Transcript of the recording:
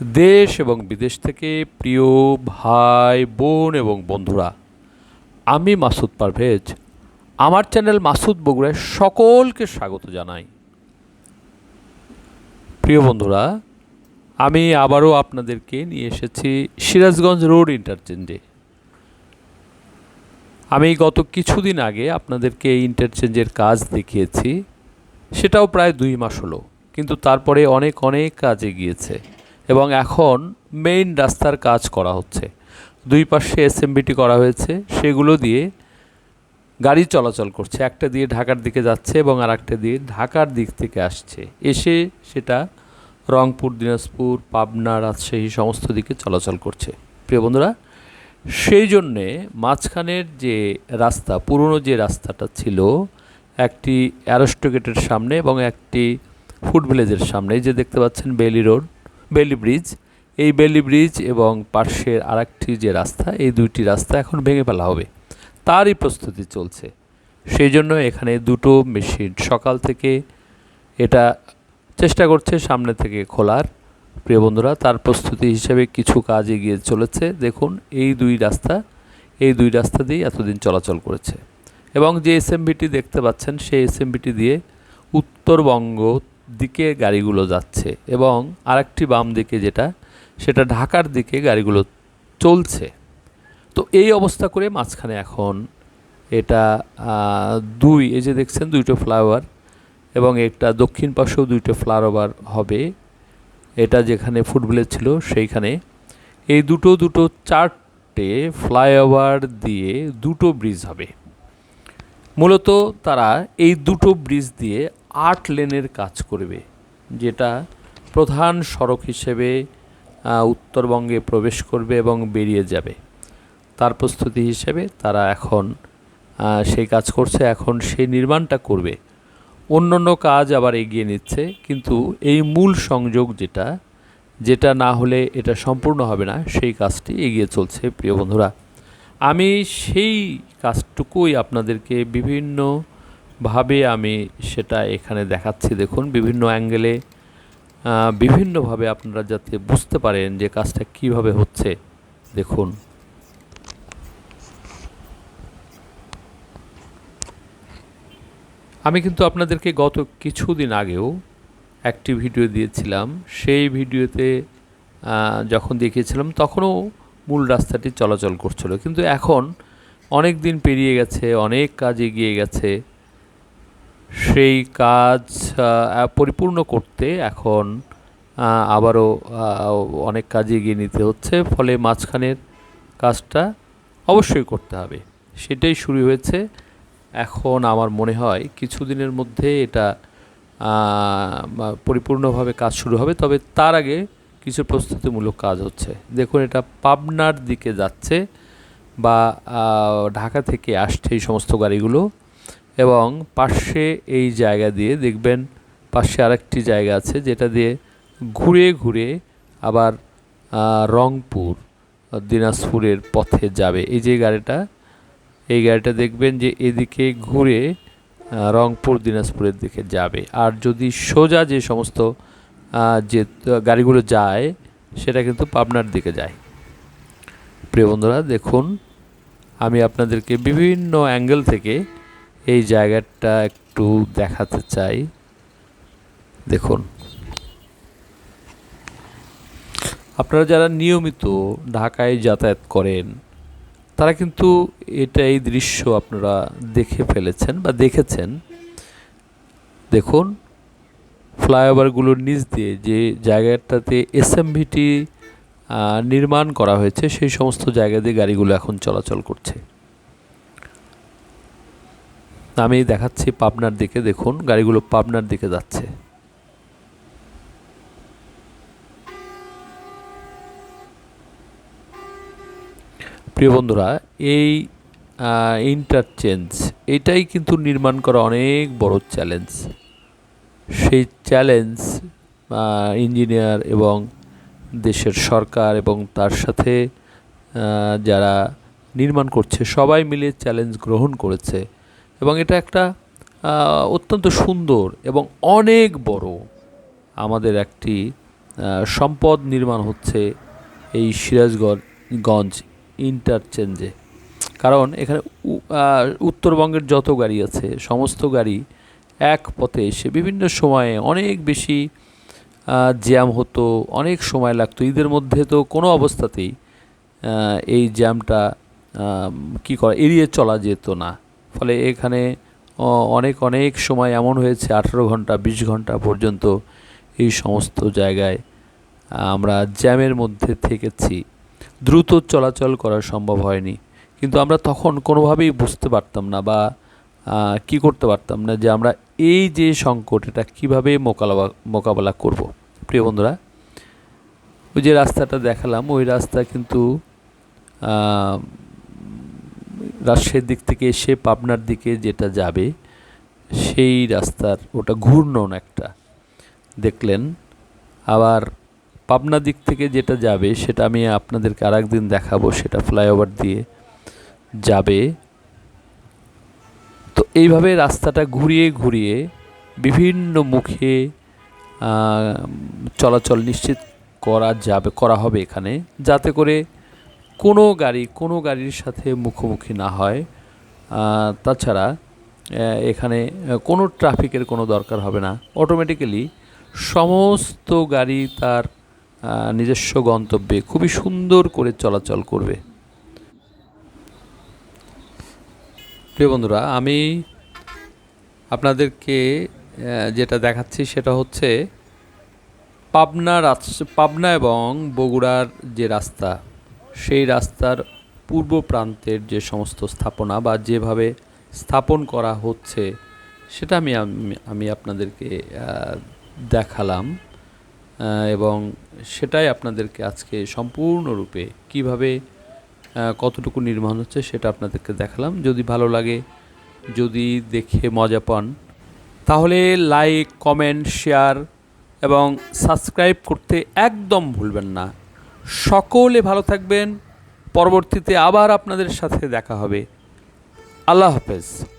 দেশ এবং বিদেশ থেকে প্রিয় ভাই, বোন এবং বন্ধুরা, আমি মাসুদ পারভেজ। আমার চ্যানেল মাসুদ বগুড়ায় সকলকে স্বাগত জানাই। প্রিয় বন্ধুরা, আমি আবারও আপনাদেরকে নিয়ে এসেছি সিরাজগঞ্জ রোড ইন্টারচেঞ্জে। আমি গত কিছুদিন আগে আপনাদেরকে এই ইন্টারচেঞ্জের কাজ দেখিয়েছি। সেটাও প্রায় দুই মাস হলো, কিন্তু তারপরে অনেক অনেক কাজে এগিয়েছে এবং এখন মেইন রাস্তার কাজ করা হচ্ছে। দুই পাশে এসএমবিটি করা হয়েছে, সেগুলো দিয়ে গাড়ি চলাচল করছে। একটা দিয়ে ঢাকার দিকে যাচ্ছে এবং আর একটা দিয়ে ঢাকার দিক থেকে আসছে। এসে সেটা রংপুর, দিনাজপুর, পাবনা, রাজশাহী সমস্ত দিকে চলাচল করছে। প্রিয় বন্ধুরা, সেই জন্যে মাঝখানের যে রাস্তা, পুরনো যে রাস্তাটা ছিল, একটি অ্যারোস্টো গেটের সামনে এবং একটি ফুড ভিলেজের সামনে যে দেখতে পাচ্ছেন বেলি রোড বেলি ব্রিজ এই বেলি ব্রিজ এবং পার্শ্বের আরেকটি যে রাস্তা, এই দুইটি রাস্তা এখন ভেঙে ফেলা হবে। তারই প্রস্তুতি চলছে। সেই জন্য এখানে দুটো মেশিন সকাল থেকে এটা চেষ্টা করছে সামনে থেকে খোলার। প্রিয় বন্ধুরা, তার প্রস্তুতি হিসেবে কিছু কাজ এগিয়ে চলেছে। দেখুন, এই দুই রাস্তা, এই দুই রাস্তা দিয়েই এতদিন চলাচল করেছে। এবং যে এসএমবিটি দেখতে পাচ্ছেন, সেই এসএমবিটি দিয়ে উত্তরবঙ্গ দিকে গাড়িগুলো যাচ্ছে এবং আরেকটি বাম দিকে যেটা, সেটা ঢাকার দিকে গাড়িগুলো চলছে। তো এই অবস্থা করে মাঝখানে এখন এটা দুই, এই যে দেখছেন দুইটো ফ্লাইওভার এবং একটা দক্ষিণ পাশেও দুইটো ফ্লাইওভার হবে। এটা যেখানে ফুটবলের ছিল সেইখানে। এই দুটো দুটো চারটে ফ্লাইওভার দিয়ে দুটো ব্রিজ হবে। মূলত তারা এই দুটো ব্রিজ দিয়ে আট লেনের কাজ করবে, যেটা প্রধান সড়ক হিসেবে উত্তরবঙ্গে প্রবেশ করবে এবং বেরিয়ে যাবে। তার প্রস্তুতি হিসেবে তারা এখন সেই কাজ করছে, এখন সেই নির্মাণটা করবে। অন্য অন্য কাজ আবার এগিয়ে নিচ্ছে, কিন্তু এই মূল সংযোগ যেটা যেটা না হলে এটা সম্পূর্ণ হবে না, সেই কাজটি এগিয়ে চলছে, প্রিয় বন্ধুরা। আমি সেই কাজটুকুই আপনাদেরকে বিভিন্নভাবে আমি সেটা এখানে দেখাচ্ছি। দেখুন, বিভিন্ন অ্যাঙ্গেলে বিভিন্নভাবে আপনারা যাতে বুঝতে পারেন যে কাজটা কীভাবে হচ্ছে। দেখুন। আমি কিন্তু আপনাদেরকে গত কিছুদিন আগেও একটি ভিডিও দিয়েছিলাম। সেই ভিডিওতে যখন দেখিয়েছিলাম, তখনও মূল রাস্তাটি চলাচল করছিল। কিন্তু এখন অনেক দিন পেরিয়ে গেছে, অনেক কাজ এগিয়ে গেছে। সেই কাজ পরিপূর্ণ করতে এখন আবারও অনেক কাজ এগিয়ে নিতে হচ্ছে। ফলে মাঝখানের কাজটা অবশ্যই করতে হবে। সেটাই শুরু হয়েছে। এখন আমার মনে হয় কিছুদিনের মধ্যে এটা পরিপূর্ণভাবে কাজ শুরু হবে। তবে তার আগে কিছু প্রস্তুতিমূলক কাজ হচ্ছে। দেখুন, এটা পাবনার দিকে যাচ্ছে বা ঢাকা থেকে আসছে এই সমস্ত গাড়িগুলো। এবং পাশে এই জায়গা দিয়ে দেখবেন পাশে আরেকটি জায়গা আছে, যেটা দিয়ে ঘুরে ঘুরে আবার রংপুর, দিনাজপুরের পথে যাবে। এই যে গাড়িটা, এই গাড়িটা দেখবেন যে এদিকে ঘুরে রংপুর, দিনাজপুরের দিকে যাবে। আর যদি সোজা যে সমস্ত যে গাড়িগুলো যায়, সেটা কিন্তু পাবনার দিকে যায়। প্রিয় বন্ধুরা, দেখুন, আমি আপনাদেরকে বিভিন্ন অ্যাঙ্গেল থেকে এই জায়গাটা একটু দেখাতে চাই। দেখুন। আপনারা যারা নিয়মিত ঢাকায় যাতায়াত করেন, তারা কিন্তু এটা এই দৃশ্য আপনারা দেখে ফেলেছেন বা দেখেছেন। দেখুন ফ্লাইওভারগুলোর নিচ দিয়ে যে জায়গাটাতে এসএমভিটি নির্মাণ করা হয়েছে, সেই সমস্ত জায়গা দিয়ে গাড়িগুলো এখন চলাচল করছে। আমি দেখাচ্ছি পাবনার দিকে, দেখুন, গাড়িগুলো পাবনার দিকে যাচ্ছে। প্রিয় বন্ধুরা, এই ইন্টারচেঞ্জ এটাই কিন্তু নির্মাণ করা অনেক বড় চ্যালেঞ্জ সেই চ্যালেঞ্জ ইঞ্জিনিয়ার এবং দেশের সরকার এবং তার সাথে যারা নির্মাণ করছে, সবাই মিলে চ্যালেঞ্জ গ্রহণ করেছে। এবং এটা একটা অত্যন্ত সুন্দর এবং অনেক বড় আমাদের একটি সম্পদ নির্মাণ হচ্ছে এই সিরাজগঞ্জ ইন্টারচেঞ্জে। কারণ এখানে উত্তরবঙ্গের যত গাড়ি আছে, সমস্ত গাড়ি এক পথে এসে বিভিন্ন সময়ে অনেক বেশি জ্যাম হতো, অনেক সময় লাগতো। ঈদের মধ্যে তো কোনো অবস্থাতেই এই জ্যামটা কি করা, এড়িয়ে চলা যেত না। ফলে এখানে অনেক অনেক সময় এমন হয়েছে, আঠারো ঘণ্টা, বিশ ঘণ্টা পর্যন্ত এই সমস্ত জায়গায় আমরা জ্যামের মধ্যে থেকেছি। দ্রুত চলাচল করা সম্ভব হয়নি। কিন্তু আমরা তখন কোনোভাবেই বুঝতে পারতাম না বা কি করতে পারতাম না যে আমরা এই যে সংকট, এটা কীভাবে মোকাবেলা মোকাবেলা করব। প্রিয় বন্ধুরা, ওই যে রাস্তাটা দেখালাম, ওই রাস্তা কিন্তু রাজশাহীর দিক থেকে এসে পাবনার দিকে যেটা যাবে, সেই রাস্তার ওটা ঘূর্ণন একটা। দেখলেন, আবার পাবনা দিক থেকে যেটা যাবে, সেটা আমি আপনাদেরকে আর একদিন দেখাবো, সেটা ফ্লাইওভার দিয়ে যাবে। তো এইভাবে রাস্তাটা ঘুরিয়ে ঘুরিয়ে বিভিন্ন মুখে চলাচল নিশ্চিত করা যাবে, করা হবে এখানে। যাতে করে কোনো গাড়ি, কোনো গাড়ির সাথে মুখোমুখি না হয়। তাছাড়া এখানে কোনো ট্রাফিকের কোনো দরকার হবে না। অটোমেটিক্যালি সমস্ত গাড়ি তার নিজস্ব গন্তব্যে খুবই সুন্দর করে চলাচল করবে। প্রিয় বন্ধুরা, আমি আপনাদেরকে যেটা দেখাচ্ছি সেটা হচ্ছে পাবনা পাবনা এবং বগুড়ার যে রাস্তা সেই রাস্তার পূর্ব প্রান্তের যে সমস্ত স্থাপনা বা যেভাবে স্থাপন করা হচ্ছে, সেটা আমি আমি- আপনাদেরকে দেখালাম। এবং সেটাই আপনাদেরকে আজকে সম্পূর্ণরূপে কীভাবে কতটুকু নির্মাণ হচ্ছে সেটা আপনাদেরকে দেখালাম। যদি ভালো লাগে, যদি দেখে মজা পান, তাহলে লাইক, কমেন্ট, শেয়ার এবং সাবস্ক্রাইব করতে একদম ভুলবেন না। সকলে ভালো থাকবেন। পরবর্তীতে আবার আপনাদের সাথে দেখা হবে। আল্লাহ হাফেজ।